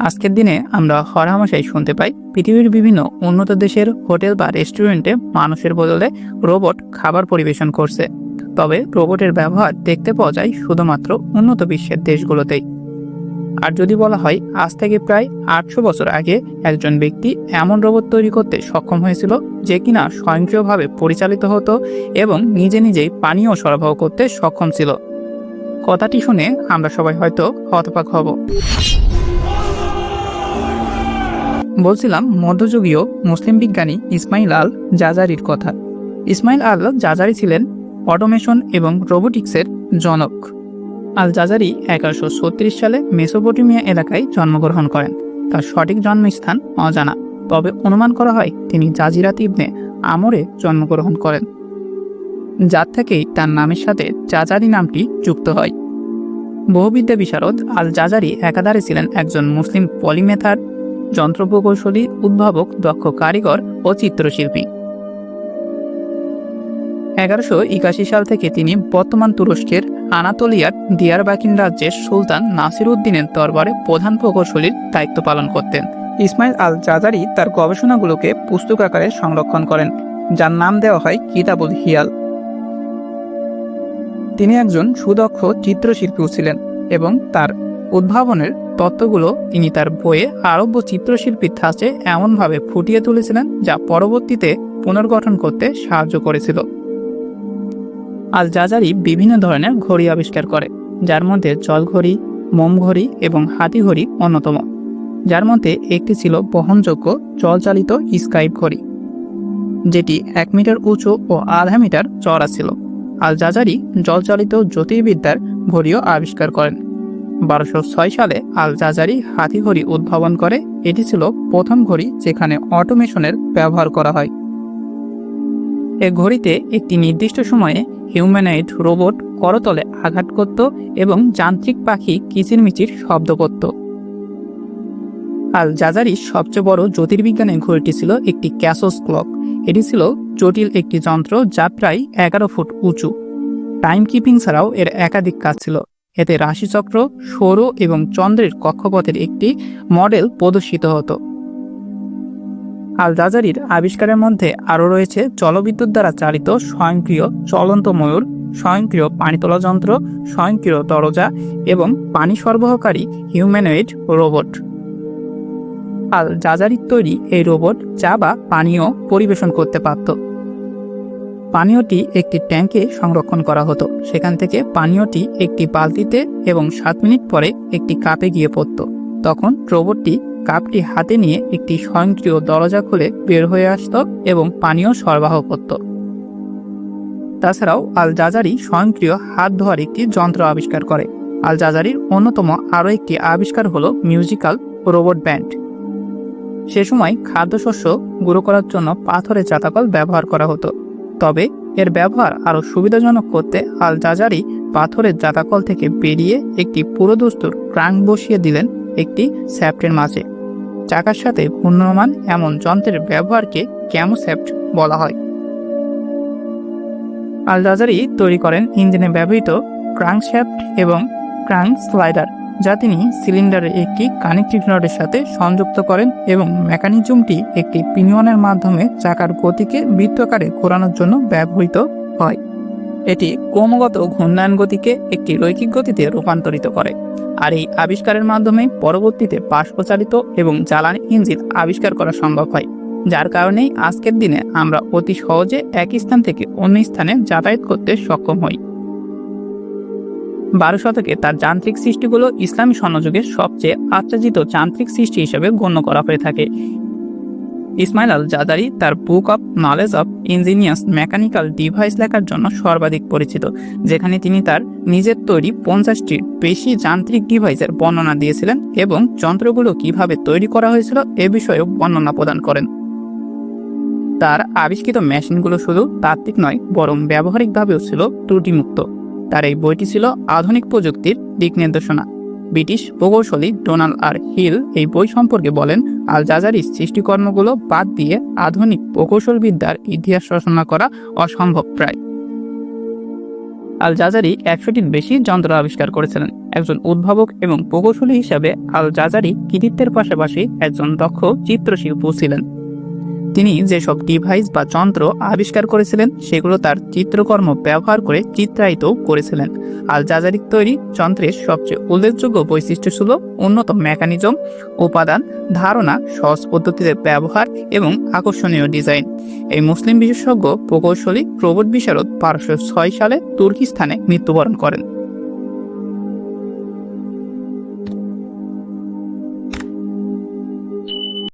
আজকের দিনে আমরা হরহামেশাই শুনতে পাই পৃথিবীর বিভিন্ন উন্নত দেশের হোটেল বা রেস্টুরেন্টে মানুষের বদলে রোবট খাবার পরিবেশন করছে। তবে রোবটের ব্যবহার দেখতে পাওয়া যায় শুধুমাত্র উন্নত বিশ্বের দেশগুলোতেই। আর যদি বলা হয়, আজ থেকে প্রায় আটশো বছর আগে একজন ব্যক্তি এমন রোবট তৈরি করতে সক্ষম হয়েছিল যে কিনা স্বয়ংক্রিয়ভাবে পরিচালিত হতো এবং নিজে নিজেই পানীয় সরবরাহ করতে সক্ষম ছিল। কথাটি শুনে আমরা সবাই হয়তো হতবাক হব। বলছিলাম, মধ্যযুগীয় মুসলিম বিজ্ঞানী ইসমাইল আল জাজারির কথা। ইসমাইল আল জাজারি ছিলেন অটোমেশন এবং রোবোটিক্সের জনক। আল জাজারি এগারোশো ছত্রিশ সালে মেসোপটেমিয়া এলাকায় জন্মগ্রহণ করেন। তার সঠিক জন্মস্থান অজানা, তবে অনুমান করা হয় তিনি জাজিরাত ইবনে আমরে জন্মগ্রহণ করেন। যার থেকেই তার নামের সাথে জাজারি নামটি যুক্ত হয়। বহুবিদ্যা বিশারদ আল জাজারি একাধারে ছিলেন একজন মুসলিম পলিমেথার যন্ত্র প্রকৌশলী উদ্ভাবক, দক্ষ কারিগর ও চিত্রশিল্পী। এগারোশো একাশি সাল থেকে তিনি বর্তমান তুরস্কের আনাতোলিয়ার দিয়ারবাকিন রাজ্যের সুলতান নাসির উদ্দিনের দরবারে প্রধান প্রকৌশলীর দায়িত্ব পালন করতেন। ইসমাইল আল জাজারি তার গবেষণাগুলোকে পুস্তক আকারে সংরক্ষণ করেন, যার নাম দেওয়া হয় কিতাবুল হিয়াল। তিনি একজন সুদক্ষ চিত্রশিল্পীও ছিলেন এবং তার উদ্ভাবনের তত্ত্বগুলো তিনি তার বইয়ে আরব্য চিত্রশিল্পীর ধাঁচে এমনভাবে ফুটিয়ে তুলেছিলেন যা পরবর্তীতে পুনর্গঠন করতে সাহায্য করেছিল। আল জাজারি বিভিন্ন ধরনের ঘড়ি আবিষ্কার করে, যার মধ্যে জলঘড়ি মোম ঘড়ি এবং হাতি ঘড়ি অন্যতম। যার মধ্যে একটি ছিল বহনযোগ্য জলচালিত স্কাইপ ঘড়ি, যেটি এক মিটার উঁচু ও আধা মিটার চড়া ছিল। আল জাজারি জলচালিত জ্যোতির্বিদ্যার ঘড়িও আবিষ্কার করেন। বারোশো ছয় সালে আল জাজারি হাতি ঘড়ি উদ্ভাবন করে। এটি ছিল প্রথম ঘড়ি যেখানে অটোমেশনের ব্যবহার করা হয়। এ ঘড়িতে একটি নির্দিষ্ট সময়ে হিউম্যানয়েড রোবট করতলে আঘাত করত এবং যান্ত্রিক পাখি কিচিরমিচির শব্দ করত। আল জাজারির সবচেয়ে বড় জ্যোতির্বিজ্ঞানের ঘড়িটি ছিল একটি ক্যাসোস ক্লক। এটি ছিল জটিল একটি যন্ত্র যা প্রায় এগারো ফুট উঁচু। টাইম কিপিং ছাড়াও এর একাধিক কাজ ছিল। এতে রাশিচক্র, সৌর এবং চন্দ্রের কক্ষপথের একটি মডেল প্রদর্শিত হতো। আল জাজারির আবিষ্কারের মধ্যে আরও রয়েছে জলবিদ্যুৎ দ্বারা চালিত স্বয়ংক্রিয় চলন্ত ময়ূর স্বয়ংক্রিয় পানি তোলা যন্ত্র, স্বয়ংক্রিয় দরজা এবং পানি সরবরাহকারী হিউম্যানয়েড রোবট। আল জাজারির তৈরি এই রোবট চা বা পানীয় পরিবেশন করতে পারত। পানীয়টি একটি ট্যাঙ্কে সংরক্ষণ করা হতো। সেখান থেকে পানীয়টি একটি বালতিতে এবং সাত মিনিট পরে একটি কাপে গিয়ে পড়ত। তখন রোবটটি কাপটি হাতে নিয়ে একটি স্বয়ংক্রিয় দরজা খুলে বের হয়ে আসত এবং পানীয় সরবরাহ করত। তাছাড়াও আল জাজারি স্বয়ংক্রিয় হাত ধোয়ার একটি যন্ত্র আবিষ্কার করে। আল জাজারির অন্যতম আরও একটি আবিষ্কার হলো মিউজিক্যাল রোবট ব্যান্ড। সে সময় খাদ্যশস্য গুঁড়ো করার জন্য পাথরের চাতাকল ব্যবহার করা হতো। তবে এর ব্যবহার আরও সুবিধাজনক করতে আল জাজারি পাথরের জাতাকল থেকে বেরিয়ে একটি পুরোদস্তুর ক্রাঙ্ক বসিয়ে দিলেন একটি স্যাপ্টের মাঝে। চাকার সাথে ঘূর্ণমান এমন যন্ত্রের ব্যবহারকে ক্যামোস্যাপ্ট বলা হয়। আল জাজারি তৈরি করেন ইঞ্জিনে ব্যবহৃত ক্রাঙ্কশ্যাফট এবং ক্রাঙ্ক স্লাইডার। যা তিনি সিলিন্ডারের একটি কানেক্টিভ রডের সাথে সংযুক্ত করেন এবং মেকানিজমটি একটি পিনিয়নের মাধ্যমে চাকার গতিকে বৃত্তাকারে ঘোরানোর জন্য ব্যবহৃত হয়। এটি ক্রমাগত ঘূর্ণায়ন গতিকে একটি রৈখিক গতিতে রূপান্তরিত করে আর এই আবিষ্কারের মাধ্যমে পরবর্তীতে বাষ্পচালিত এবং জ্বালানি ইঞ্জিন আবিষ্কার করা সম্ভব হয়, যার কারণেই আজকের দিনে আমরা অতি সহজে এক স্থান থেকে অন্য স্থানে যাতায়াত করতে সক্ষম হই। বারো শতকে তার যান্ত্রিক সৃষ্টিগুলো ইসলামী স্বর্ণযুগের সবচেয়ে আচ্ছাদিত যান্ত্রিক সৃষ্টি হিসেবে গণ্য করা হয়ে থাকে। ইসমাইল আল জাদারি তার book of knowledge of engineers mechanical device লেখার জন্য সর্বাধিক পরিচিত, যেখানে তিনি তার নিজের তৈরি পঞ্চাশটির বেশি যান্ত্রিক ডিভাইসের বর্ণনা দিয়েছিলেন এবং যন্ত্রগুলো কীভাবে তৈরি করা হয়েছিল এ বিষয়েও বর্ণনা প্রদান করেন। তার আবিষ্কৃত মেশিনগুলো শুধু তাত্ত্বিক নয়, বরং ব্যবহারিকভাবেও ছিল ত্রুটিমুক্ত। তার এই বইটি ছিল আধুনিক প্রযুক্তির দিক নির্দেশনা। ব্রিটিশ প্রকৌশলী ডোনাল্ড আর হিল এই বই সম্পর্কে বলেন, আল জাজারির সৃষ্টিকর্মগুলো বাদ দিয়ে আধুনিক প্রকৌশল বিদ্যার ইতিহাস রচনা করা অসম্ভব প্রায়। আল জাজারি একশোটির বেশি যন্ত্র আবিষ্কার করেছিলেন। একজন উদ্ভাবক এবং প্রকৌশলী হিসাবে আল জাজারি কৃতিত্বের পাশাপাশি একজন দক্ষ চিত্রশিল্পী ছিলেন। তিনি যেসব ডিভাইস বা যন্ত্র আবিষ্কার করেছিলেন, সেগুলো তার চিত্রকর্ম ব্যবহার করে চিত্রায়িত করেছিলেন। আল জাজারিক তৈরি যন্ত্রের সবচেয়ে উল্লেখযোগ্য বৈশিষ্ট্য ছিল উন্নত মেকানিজম, উপাদান, ধারণা, সহজ পদ্ধতিতে ব্যবহার এবং আকর্ষণীয় ডিজাইন। এই মুসলিম বিশেষজ্ঞ প্রকৌশলী প্রবট বিশারদ বারোশো ছয় সালে তুর্কিস্তানে মৃত্যুবরণ করেন।